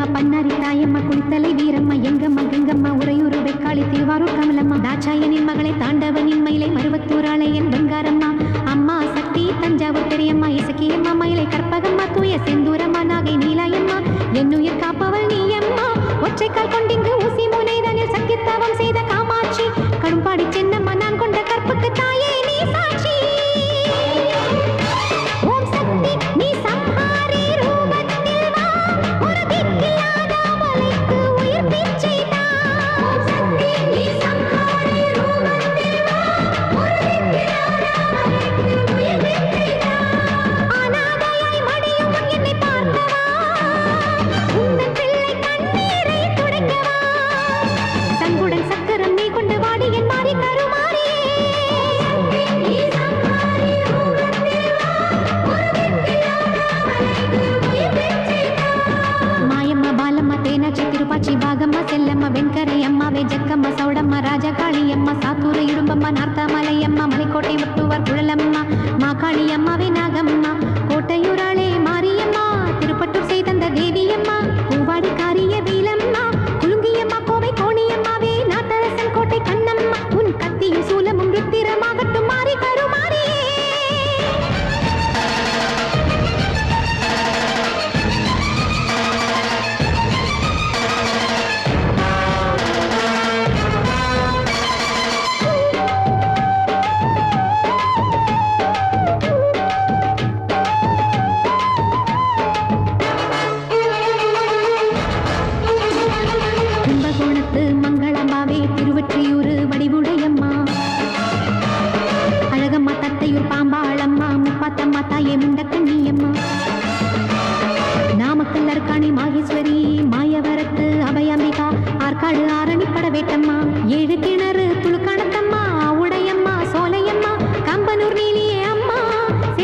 வீரம்மா பண்ணாரி தாயம்மா குளித்தலை வீரம்மா எங்கம்மா கங்கம்மா உரையூர் வெக்காளி திருவாரூர் கமலம்மா தாட்சாயனின் மகளை தாண்டவனின் மயிலை மருவத்தூராளை என் பங்காரம்மா அம்மா சக்தி தஞ்சாவூர் பெரியம்மா இசக்கியம்மா மயிலை கற்பகம்மா தூய செந்தூரம்மா நாகை நீலாயம்மா என்னுயிர் காப்பவள் ஒற்றை ஒற்றைக்கால்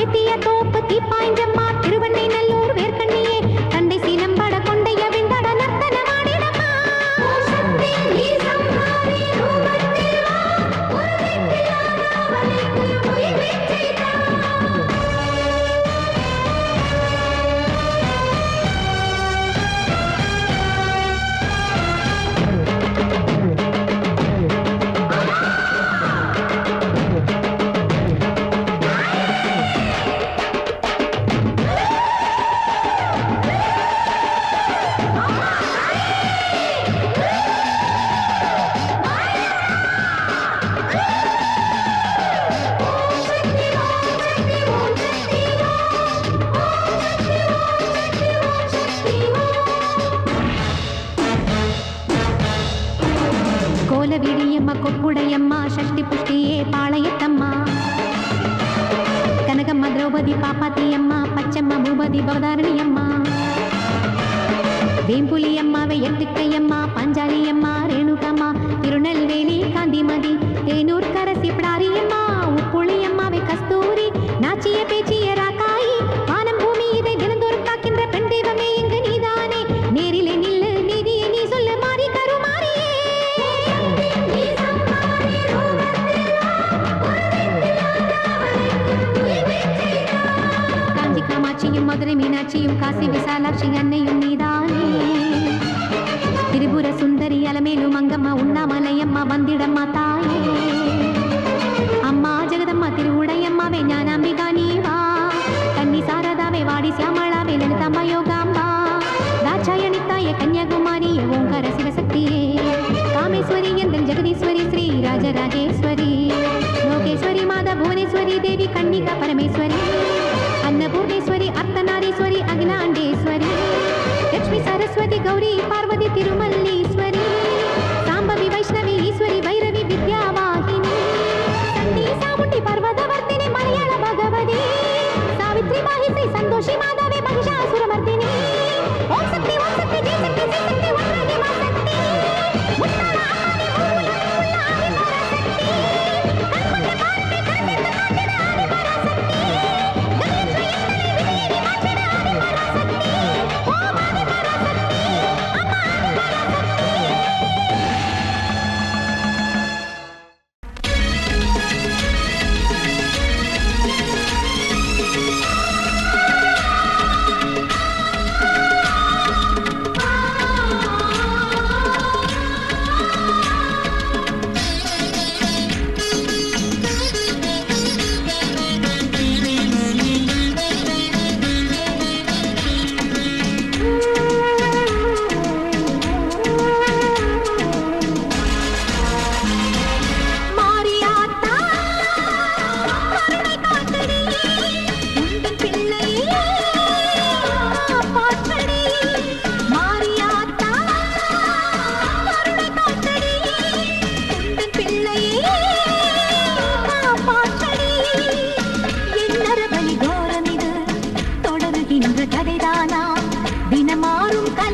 பைத்திய தோப்புத்தி பாய்ஞ்சம்மா. கொடியம்மா கொப்புடையம்மா சஷ்டி புஷ்டியே பாளையத்தம்மா. கனகம்மா திரௌபதி பாப்பாத்தியம்மா பச்சம்மா பூபதி பவதாரணியம்மா. வேம்புலியம்மா வெயட்டுக்கையம்மா பஞ்சாலியம்மா ரேணுகம்மா திருநெல்வேலி காந்திமதி தேனூர் கரசி பிடாரியம்மா. மதுரை மீனாட்சியும் காசி விசாலாட்சி அன்னையும் நீதானே. திரிபுர சுந்தரி அலமேலும் அங்கம்மா உண்ணாமலையம்மா வந்திடம்மா தாயே. அம்மா ஜெகதம்மா திருவுடையம்மாவே ஞானாம்பிகா நீவா. கன்னி சாரதாவே வாடி சியாமளாவே லலிதாம்மா யோகாம்பா. தாட்சாயணித்தாய கன்னியாகுமாரியே ஓங்கார சிவசக்தியே. காமேஸ்வரி எந்தன் ஜெகதீஸ்வரி ஸ்ரீ ராஜராஜேஸ்வரி. லோகேஸ்வரி மாதா புவனேஸ்வரி தேவி கன்னிகா பரமேஸ்வரி. అన్నపూర్ణేశ్వరి అర్ధనారీశ్వరి అగ్నాండేశ్వరి లక్ష్మీ సరస్వతి గౌరీ పార్వతి తిరుమల్లీశ్వరి.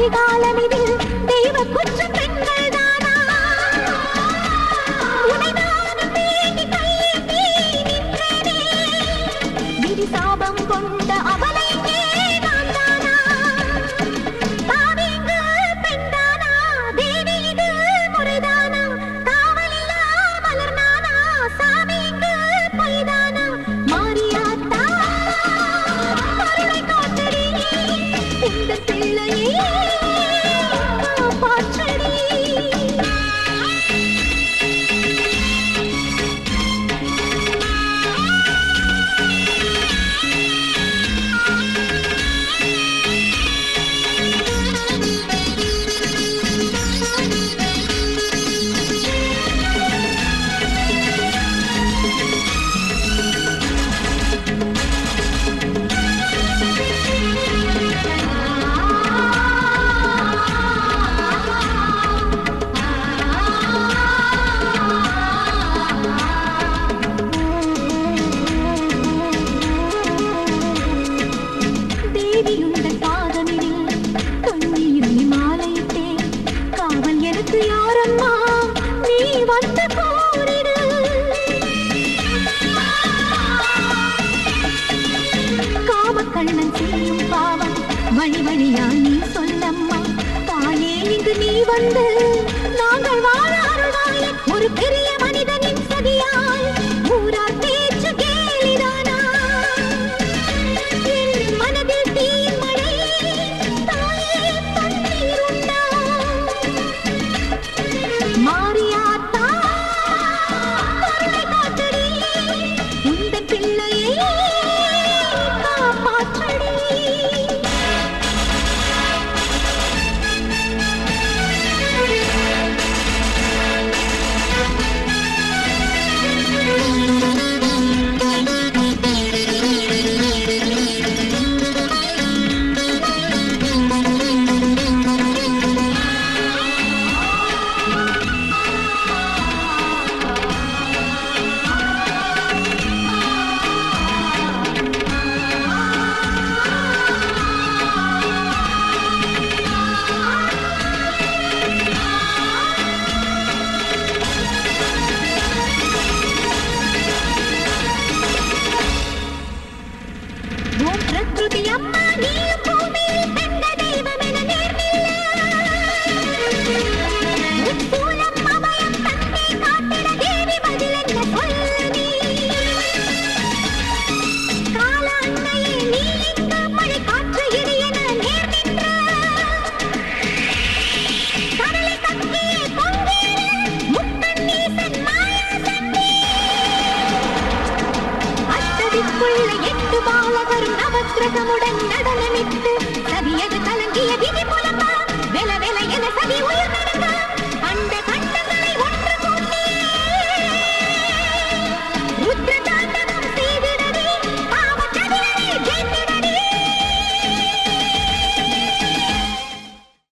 கலிகாலமிதில் உரகமுடன் நடனமிட்டு சதியது கலங்கிய விதி புலம்பா. வெல வெல என சதி உயிர்